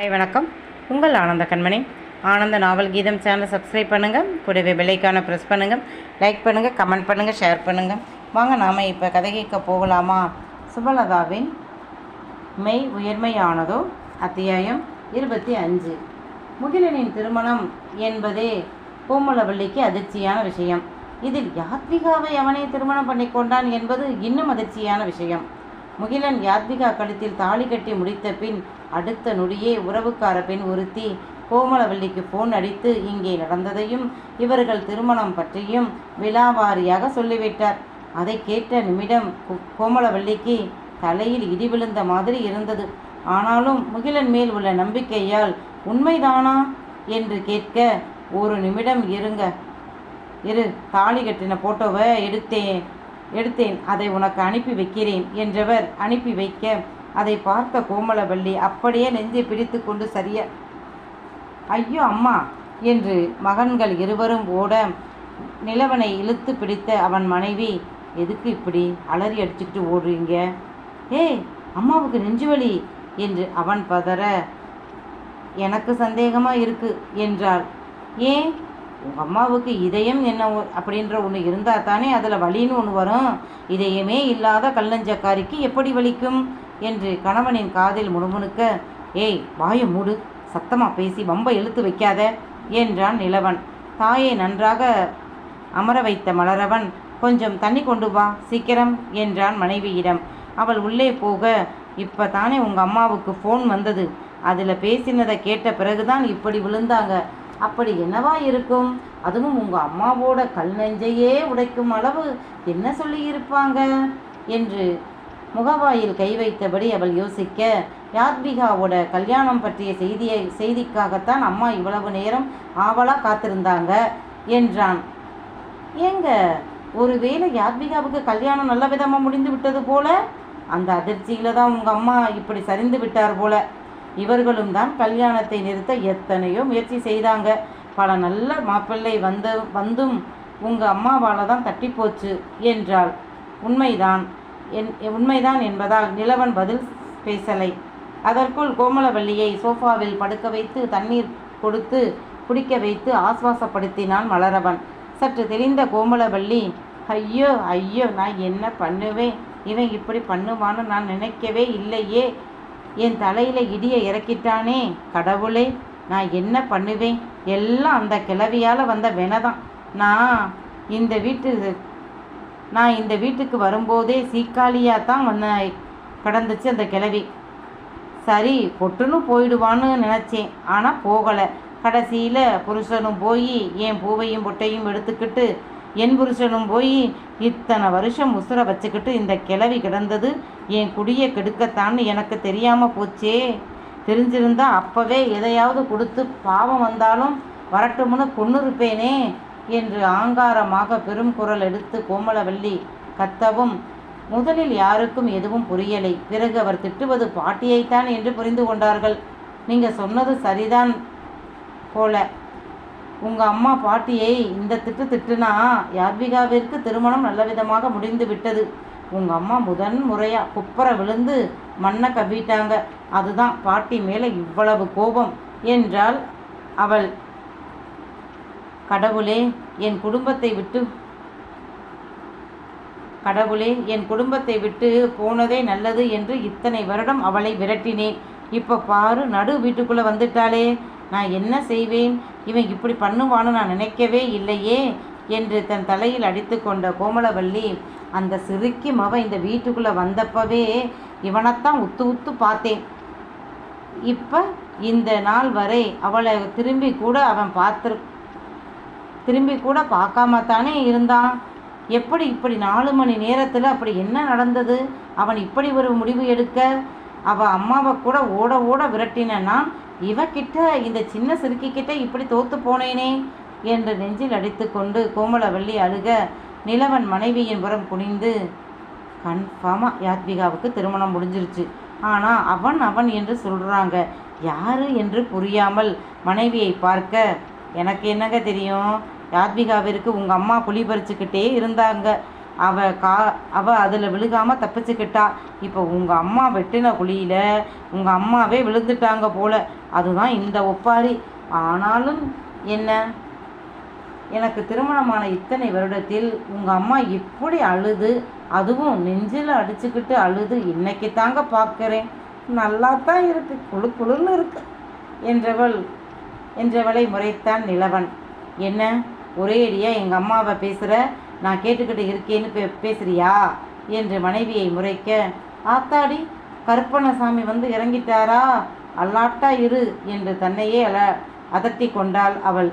Hi வணக்கம். உங்கள் ஆனந்த கண்மணி. ஆனந்த நாவல் கீதம் சேனலை சப்ஸ்கிரைப் பண்ணுங்கள் கூடவே பெல்லைக்கான ப்ரெஸ் பண்ணுங்கள் லைக் பண்ணுங்கள் கமெண்ட் பண்ணுங்கள் ஷேர் பண்ணுங்கள் வாங்க நாம் இப்போ கதை கேட்க போகலாமா? சுபலதாவின் மெய் உயர்மையானதோ? அத்தியாயம் இருபத்தி அஞ்சு. முகிலனின் திருமணம் என்பதே கோமலவள்ளிக்கு அதிர்ச்சியான விஷயம். இதில் யாத்விகாவை அவனே திருமணம் பண்ணிக்கொண்டான் என்பது இன்னும் அதிர்ச்சியான விஷயம். முகிலன் யாத்விகா கழுத்தில் தாலி கட்டி முடித்த பின் அடுத்த நொடியே உறவுக்கார பெண் ஒருத்தி கோமலவல்லிக்கு ஃபோன் அடித்து இங்கே நடந்ததையும் இவர்கள் திருமணம் பற்றியும் விலாவாரியாக சொல்லிவிட்டார். அதை கேட்ட நிமிடம் கோ- கோமலவல்லிக்கு தலையில் இடி விழுந்த மாதிரி இருந்தது. ஆனாலும் முகிலன் மேல் உள்ள நம்பிக்கையால் உண்மைதானா? என்று கேட்க ஒரு நிமிடம் இருங்க. இரு தாலி கட்டின போட்டோவை எடுத்தேன் எடுத்தேன். அதை உனக்கு அனுப்பி வைக்கிறேன் என்றவர் அனுப்பி வைக்க. அதை பார்த்த கோமலவள்ளி அப்படியே நெஞ்சை பிடித்து கொண்டு சரிய ஐயோ அம்மா என்று மகன்கள் இருவரும் ஓட நிலவனை இழுத்து பிடித்த அவன் மனைவி எதுக்கு இப்படி அலறி அடிச்சுக்கிட்டு ஓடுறீங்க? ஏய் அம்மாவுக்கு நெஞ்சுவலி என்று அவன் பதற. எனக்கு சந்தேகமாக இருக்கு என்றாள். ஏன்? உங்கள் அம்மாவுக்கு இதயம் என்ன ஒ- அப்படின்ற ஒன்று இருந்தால் தானே அதில் வலின்னு ஒன்று வரும். இதயமே இல்லாத கல்லஞ்சக்காரிக்கு எப்படி வலிக்கும்? என்று கணவனின் காதில் முணுமுணுக்க ஏய் வாய மூடு. சத்தமாக பேசி வம்ப இழுத்து வைக்காத என்றான் நிலவன். தாயை நன்றாக அமர வைத்த மலரவன் கொஞ்சம் தண்ணி கொண்டு வா சீக்கிரம் என்றான் மனைவியிடம். அவள் உள்ளே போக இப்போ தானே உங்கள் அம்மாவுக்கு ஃபோன் வந்தது. அதில் பேசினதை கேட்ட பிறகுதான் இப்படி விழுந்தாங்க. அப்படி என்னவா இருக்கும்? அதுவும் உங்கள் அம்மாவோட கல் நெஞ்சையே உடைக்கும் அளவு என்ன சொல்லியிருப்பாங்க என்று முகவாயில் கை வைத்தபடி அவள் யோசிக்க யாத்விகாவோட கல்யாணம் பற்றிய செய்தியை செய்திக்காகத்தான் அம்மா இவ்வளவு நேரம் ஆவலாக காத்திருந்தாங்க என்றான். ஏங்க ஒருவேளை யாத்விகாவுக்கு கல்யாணம் நல்ல விதமாக முடிந்து விட்டது போல? அந்த அதிர்ச்சியில தான் உங்கள் அம்மா இப்படி சரிந்து விட்டார் போல. இவர்களும் தான் கல்யாணத்தை நிறுத்த எத்தனையோ முயற்சி செய்தாங்க. பல நல்ல மாப்பிள்ளை வந்த வந்தும் உங்கள் அம்மாவால் தான் தட்டி போச்சு என்றாள். உண்மைதான் என் உண்மைதான் என்பதால் நிலவன் பதில் பேசலை. அதற்குள் கோமலவல்லியை சோஃபாவில் படுக்க வைத்து தண்ணீர் கொடுத்து குடிக்க வைத்து ஆஸ்வாசப்படுத்தினான் மலரவன். சற்று தெளிந்த கோமலவல்லி ஐயோ ஐயோ நான் என்ன பண்ணுவேன்? இவன் இப்படி பண்ணுவான்னு நான் நினைக்கவே இல்லையே என் தலையில் இடியை இறக்கிட்டானே கடவுளே நான் என்ன பண்ணுவேன்? எல்லாம் அந்த கிளவியால் வந்த வினதான். நான் இந்த வீட்டு நான் இந்த வீட்டுக்கு வரும்போதே சீக்காளியாக தான் வந்த கடந்துச்சு அந்த கிளவி சரி பொட்டுன்னு போயிடுவான்னு நினச்சேன் ஆனால் போகலை. கடைசியில் புருஷனும் போய் என் பூவையும் பொட்டையும் எடுத்துக்கிட்டு என் புருஷனும் போய் இத்தனை வருஷம் உசுர வச்சுக்கிட்டு இந்த கிளவி கிடந்தது. என் குடியை கெடுக்கத்தான்னு எனக்கு தெரியாமல் போச்சே. தெரிஞ்சிருந்தா அப்போவே எதையாவது கொடுத்து பாவம் வந்தாலும் வரட்டும்னு கொன்று இருப்பேனே என்று ஆங்காரமாக பெரும் குரல் எடுத்து கோமலவல்லி கத்தவும் முதலில் யாருக்கும் எதுவும் புரியலை. பிறகு அவர் திட்டுவது பாட்டியைத்தான் என்று புரிந்து கொண்டார்கள். நீங்கள் சொன்னது சரிதான் போல. உங்கள் அம்மா பாட்டியை இந்த திட்டு திட்டுனா யாத்விகாவிற்கு திருமணம் நல்ல விதமாக முடிந்து விட்டது. உங்கள் அம்மா முதன் முறையாக குப்பர விழுந்து மண்ணை கவிட்டாங்க அதுதான் பாட்டி மேலே இவ்வளவு கோபம் என்றாள் அவள். கடவுளே என் குடும்பத்தை விட்டு கடவுளே என் குடும்பத்தை விட்டு போனதே நல்லது என்று இத்தனை வருடம் அவளை விரட்டினேன். இப்போ பாரு நடு வீட்டுக்குள்ளே வந்துட்டாளே. நான் என்ன செய்வேன்? இவன் இப்படி பண்ணுவான்னு நான் நினைக்கவே இல்லையே என்று தன் தலையில் அடித்து கொண்ட கோமலவல்லி அந்த சிறுக்கி மவ இந்த வீட்டுக்குள்ளே வந்தப்பவே இவனைத்தான் உத்து உத்து பார்த்தேன். இப்போ இந்த நாள் வரை அவளை திரும்பி கூட அவன் பார்த்துரு திரும்பி கூட பார்க்காம தானே இருந்தான். எப்படி இப்படி நாலு மணி நேரத்தில் அப்படி என்ன நடந்தது? அவன் இப்படி ஒரு முடிவு எடுக்க? அவள் அம்மாவை கூட ஓட ஓட விரட்டினா இவகிட்ட இந்த சின்ன சிறுக்கிக்கிட்ட இப்படி தோத்து போனேனே என்று நெஞ்சில் அடித்துக்கொண்டு கோமலவள்ளி அழுக நிலவன் மனைவியின் புறம் குனிந்து கன்ஃபார்மாக யாத்விகாவுக்கு திருமணம் முடிஞ்சிருச்சு. ஆனால் அவன் அவன் என்று சொல்கிறாங்க யாரு என்று புரியாமல் மனைவியை பார்க்க எனக்கு என்னங்க தெரியும்? யாத்விகாவிற்கு உங்கள் அம்மா புலி பறிச்சுக்கிட்டே இருந்தாங்க. அவ கா அவ அதில் விழுகாமல் தப்பிச்சுக்கிட்டா. இப்போ உங்கள் அம்மா வெட்டின குழியில் உங்கள் அம்மாவே விழுந்துட்டாங்க போல. அதுதான் இந்த ஒப்பாரி. ஆனாலும் என்ன? எனக்கு திருமணமான இத்தனை வருடத்தில் உங்கள் அம்மா இப்படி அழுது அதுவும் நெஞ்சில் அடிச்சுக்கிட்டு அழுது இன்னைக்கு தாங்க பார்க்குறேன் நல்லா தான் இருக்கு குழு குழுன்னு இருக்கு என்றவள் என்றவளை முறைத்தான் நிலவன். என்ன? ஒரே அடியாக எங்கள் அம்மாவை பேசுகிற நான் கேட்டுக்கிட்டு இருக்கேன்னு பே பேசுறியா? என்று மனைவியை முறைக்க ஆத்தாடி கருப்பணசாமி வந்து இறங்கிட்டாரா? அல்லாட்டா இரு என்று தன்னையே அல அதட்டி கொண்டாள் அவள்.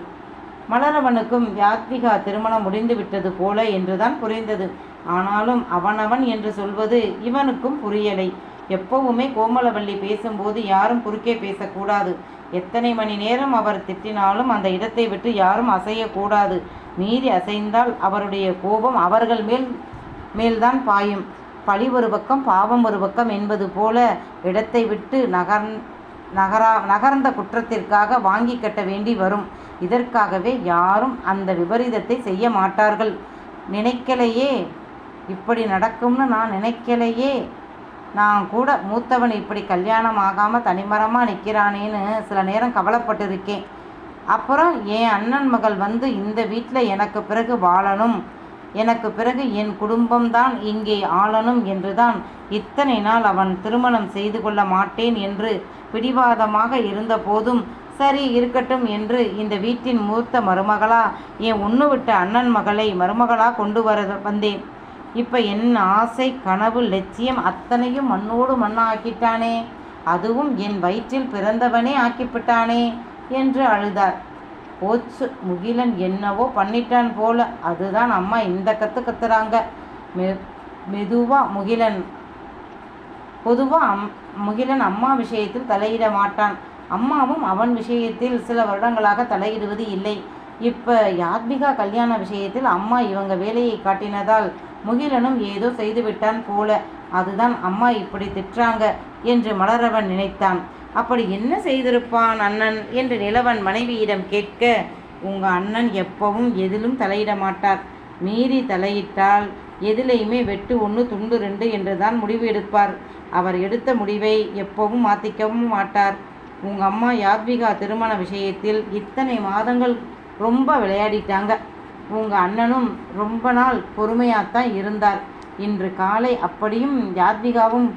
மலரவனுக்கும் யாத்விகா திருமணம் முடிந்து விட்டது போல என்றுதான் புரிந்தது. ஆனாலும் அவனவன் என்று சொல்வது இவனுக்கும் புரியலை. எப்பவுமே கோமலவள்ளி பேசும்போது யாரும் குறுக்கே பேசக்கூடாது. எத்தனை மணி நேரம் அவர் திட்டினாலும் அந்த இடத்தை விட்டு யாரும் அசையக்கூடாது. மீறி அசைந்தால் அவருடைய கோபம் அவர்கள் மேல் மேல்தான் பாயும். பழி ஒரு பக்கம் பாவம் ஒரு பக்கம் என்பது போல இடத்தை விட்டு நகர் நகரா நகர்ந்த குற்றத்திற்காக வாங்கி கட்ட வேண்டி வரும். இதற்காகவே யாரும் அந்த விபரீதத்தை செய்ய மாட்டார்கள். நினைக்கலையே இப்படி நடக்கும்னு நான் நினைக்கலையே. நான் கூட மூத்தவன் இப்படி கல்யாணம் ஆகாமல் தனிமரமாக நிற்கிறானேன்னு சில நேரம் கவலைப்பட்டிருக்கேன். அப்புறம் என் அண்ணன் மகள் வந்து இந்த வீட்டில் எனக்கு பிறகு வாழணும். எனக்கு பிறகு என் குடும்பம்தான் இங்கே ஆளணும் என்றுதான் இத்தனை நாள் அவன் திருமணம் செய்து கொள்ள மாட்டேன் என்று பிடிவாதமாக இருந்தபோதும் சரி இருக்கட்டும் என்று இந்த வீட்டின் மூத்த மருமகளா என் ஒன்று விட்ட அண்ணன் மகளை மருமகளா கொண்டு வர வந்தேன். இப்போ என் ஆசை கனவு லட்சியம் அத்தனையும் மண்ணோடு மண்ணாக்கிட்டானே. அதுவும் என் வயிற்றில் பிறந்தவனே ஆக்கிவிட்டானே. என்று அழுதார். போச்சு முகிலன் என்னவோ பண்ணிட்டான் போல. அதுதான் அம்மா இந்த கத்து கத்துறாங்க. மெ மெதுவாக முகிலன் பொதுவாக அம் முகிலன் அம்மா விஷயத்தில் தலையிட மாட்டான். அம்மாவும் அவன் விஷயத்தில் சில வருடங்களாக தலையிடுவது இல்லை. இப்போ யாத்மிகா கல்யாண விஷயத்தில் அம்மா இவங்க வேலையை காட்டினதால் முகிலனும் ஏதோ செய்துவிட்டான் போல. அதுதான் அம்மா இப்படி திட்டுறாங்க என்று மலரவன் நினைத்தான். அப்படி என்ன செய்திருப்பான் அண்ணன்? என்று நிலவன் மனைவியிடம் கேட்க உங்க அண்ணன் எப்பவும் எதிலும் தலையிட மாட்டார். மீறி தலையிட்டால் எதிலையுமே வெட்டு ஒன்று துண்டு ரெண்டு என்று தான் முடிவு எடுப்பார். அவர் எடுத்த முடிவை எப்பவும் மாற்றிக்கவும் மாட்டார். உங்கள் அம்மா யாத்விகா திருமண விஷயத்தில் இத்தனை மாதங்கள் ரொம்ப விளையாடிட்டாங்க. உங்கள் அண்ணனும் ரொம்ப நாள் பொறுமையாகத்தான் இருந்தார். இன்று காலை அப்படியும் யாத்விகாவும்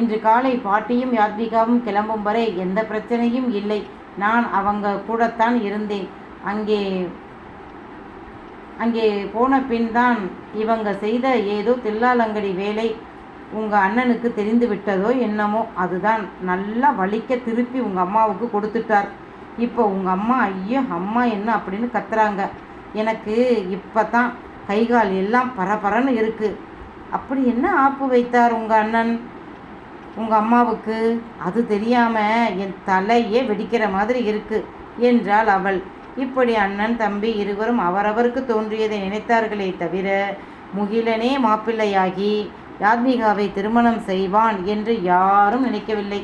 இன்று காலை பாட்டியும் யாத்விகாவும் கிளம்பும் வரை எந்த பிரச்சனையும் இல்லை. நான் அவங்க கூடத்தான் இருந்தேன். அங்கே அங்கே போன பின் தான் இவங்க செய்த ஏதோ தில்லாலங்கடி வேலை உங்கள் அண்ணனுக்கு தெரிந்து விட்டதோ என்னமோ அதுதான். நல்லா வலிக்க திருப்பி உங்கள் அம்மாவுக்கு கொடுத்துட்டார். இப்போ உங்கள் அம்மா ஐயோ அம்மா என்ன அப்படின்னு கத்துறாங்க. எனக்கு இப்போ தான் கை கால் எல்லாம் பரபரன்னு இருக்குது அப்படி என்ன ஆப்பு வைத்தார் உங்கள் அண்ணன்? உங்கள் அம்மாவுக்கு அது தெரியாமல் என் தலையே வெடிக்கிற மாதிரி இருக்கு என்றாள் அவள். இப்படி அண்ணன் தம்பி இருவரும் அவரவருக்கு தோன்றியதை நினைத்தார்களே தவிர முகிலனே மாப்பிள்ளையாகி யாத்மிகாவை திருமணம் செய்வான் என்று யாரும் நினைக்கவில்லை.